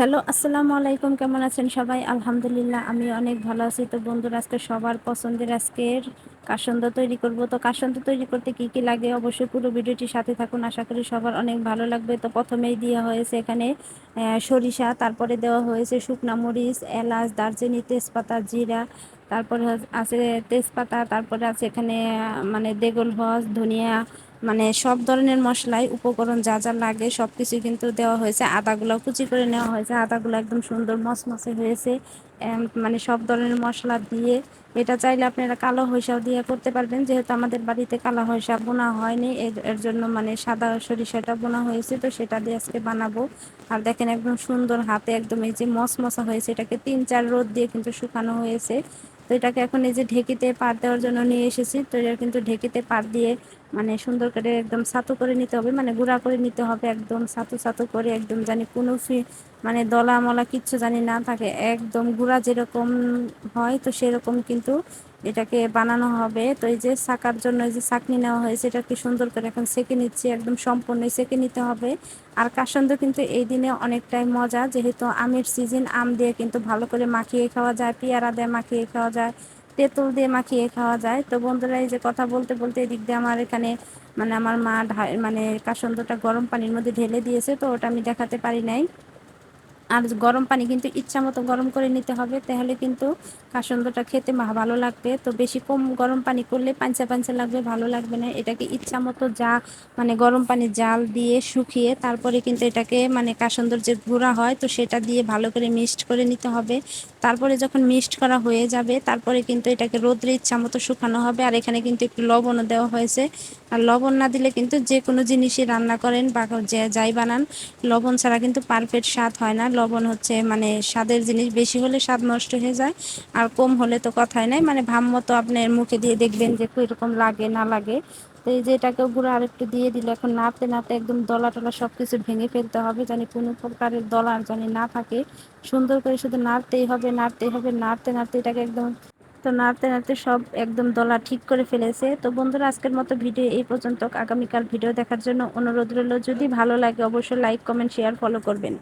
Hello, আসসালামু আলাইকুম, কেমন আছেন সবাই? আলহামদুলিল্লাহ, আমি অনেক ভালো আছি। তো বন্ধুরা, আজকে সবার পছন্দের আজকের কাসন্দ তৈরি করব। তো কাসন্দ তৈরি করতে কি কি লাগে অবশ্যই পুরো ভিডিওটি সাথে থাকুন। আশা করি সবার অনেক ভালো লাগবে। তো প্রথমেই দেওয়া হয়েছে এখানে সরিষা, তারপরে দেওয়া হয়েছে শুকনা মরিচ, এলাচ, দারচিনি, তেজপাতা, জিরা, তারপরে আছে তেজপাতা, তারপরে আছে এখানে মানে দেগল হজ ধনিয়া মানে সব ধরনের মশলাই, উপকরণ যা যা লাগে সব কিছু কিন্তু দেওয়া হয়েছে। আদাগুলো কুচি করে নেওয়া হয়েছে। আদাগুলো একদম সুন্দর মসমসে হয়েছে। মানে সব ধরনের মশলা দিয়ে। এটা চাইলে আপনারা কালো হইসাও দিয়ে করতে পারবেন। যেহেতু আমাদের বাড়িতে কালো হইসা বোনা হয়নি, এর জন্য মানে সাদা সরিষাটা বোনা হয়েছে। তো সেটা দিয়ে আজকে বানাবো। আর দেখেন একদম সুন্দর হাতে একদম এই যে মশমশা হয়েছে। এটাকে তিন, চার রোদ দিয়ে কিন্তু শুকানো হয়েছে। তো এটাকে এখন এই যে ঢেকিতে পাট দেওয়ার জন্য নিয়ে এসেছি। তো এটা কিন্তু ঢেকিতে পাট দিয়ে মানে সুন্দর করে একদম সাতু করে নিতে হবে মানে গুঁড়া করে নিতে হবে একদম সাতু সাতু করে, একদম জানি কোনো ফি মানে দলা মলা কিচ্ছু জানি না থাকে, একদম গুঁড়া যেরকম হয় তো সেরকম কিন্তু এটাকে বানানো হবে। তো এই যে শাকার জন্য এই যে চাকনি নেওয়া হয়েছে এটাকে সুন্দর করে এখন সেঁকে নিচ্ছি, একদম সম্পূর্ণ সেঁকে নিতে হবে। আর কাসন্দ কিন্তু এই দিনে অনেকটাই মজা, যেহেতু আমের সিজন আম দিয়ে কিন্তু ভালো করে মাখিয়ে খাওয়া যায়, পেয়ারা দিয়ে মাখিয়ে খাওয়া যায়, তেঁতুল দিয়ে মাখিয়ে খাওয়া যায়। তো বন্ধুরা, এই যে কথা বলতে বলতে এদিক দিয়ে আমার এখানে মানে আমার মা মানে কাসন্দটা গরম পানির মধ্যে ঢেলে দিয়েছে, তো ওটা আমি দেখাতে পারি নাই। আর গরম পানি কিন্তু ইচ্ছা মতো গরম করে নিতে হবে, তাহলে কিন্তু কাসন্দটা খেতে ভালো লাগবে। তো বেশি কম গরম পানি করলে পাঞ্চা পাঞ্চা লাগবে, ভালো লাগবে না। এটাকে ইচ্ছা মতো যা মানে গরম পানি জাল দিয়ে শুকিয়ে তারপরে কিন্তু এটাকে মানে কাসন্দর যে গুঁড়া হয়, তো সেটা দিয়ে ভালো করে মিক্সড করে নিতে হবে। তারপরে যখন মিক্সড করা হয়ে যাবে, তারপরে কিন্তু এটাকে রোদ্রে ইচ্ছা মতো শুকানো হবে। আর এখানে কিন্তু একটু লবণও দেওয়া হয়েছে। আর লবণ না দিলে কিন্তু যে কোনো জিনিসই রান্না করেন বা যে যাই বানান, লবণ ছাড়া কিন্তু পারফেক্ট স্বাদ হয় না। লবণ হচ্ছে মানে স্বাদের জিনিস, বেশি হলে স্বাদ নষ্ট হয়ে যায়, আর কম হলে তো কথাই নাই। মানে ভাম মতো আপনার মুখে দিয়ে দেখবেন যে কীরকম লাগে, না লাগে। তো এই যে এটাকে গুঁড়ো আরেকটু দিয়ে দিল, এখন নাড়তে নাড়তে একদম দলা টলা সব কিছু ভেঙে ফেলতে হবে জানি কোনো প্রকারের দলা জানি না থাকে। সুন্দর করে শুধু নাড়তেই হবে নাড়তেই হবে, নাড়তে নাড়তে এটাকে একদম তো নাড়তে নাড়তে সব একদম দলা ঠিক করে ফেলেছে। তো বন্ধুরা, আজকের মতো ভিডিও এই পর্যন্ত। আগামীকাল ভিডিও দেখার জন্য অনুরোধ রইল। যদি ভালো লাগে অবশ্যই লাইক, কমেন্ট, শেয়ার, ফলো করবেন।